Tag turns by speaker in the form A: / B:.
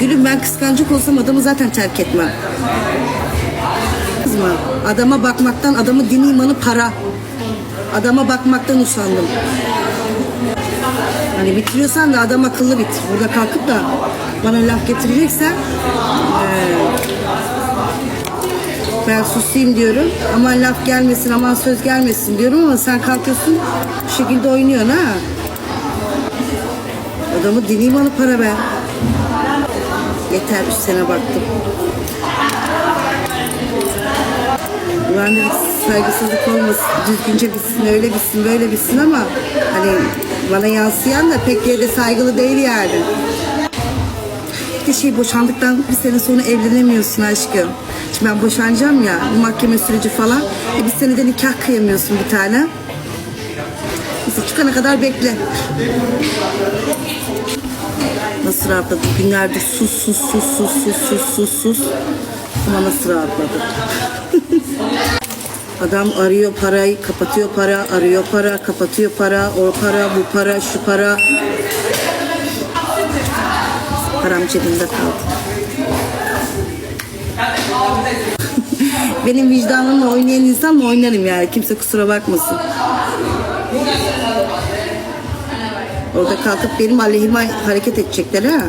A: Gülüm ben kıskancık olsam adamı zaten terk etmem. Kızma. Adama bakmaktan adamı din imanı para. Adama bakmaktan usandım. Hani bitiriyorsan da adam akıllı bitir. Burada kalkıp da bana laf getireceksen eee, ben susayım diyorum. Aman laf gelmesin, aman söz gelmesin diyorum ama sen kalkıyorsun bu şekilde oynuyorsun ha. Adamı din imanı para ver. Yeter üç sene baktım. Ben de saygısızlık olmasın, düzgünce bitsin, öyle bitsin, böyle bitsin ama hani bana yansıyan da pek de saygılı değil yani. Bir de şey boşandıktan bir sene sonra evlenemiyorsun aşkım. Şimdi ben boşanacağım ya, bu mahkeme süreci falan. E bir senede nikah kıyamıyorsun bir tane. Neyse çıkana kadar bekle. Rahatladı? Günlerdir sus sus sus sus sus sus sus sus. Ama nasıl rahatladı? Adam arıyor parayı, kapatıyor para, arıyor para, kapatıyor para, o para, bu para, şu para. Param cebimde kaldı. Benim vicdanımla oynayan insanla oynarım yani. Kimse kusura bakmasın. Orada kalkıp benim aleyhime hareket edecekler ha.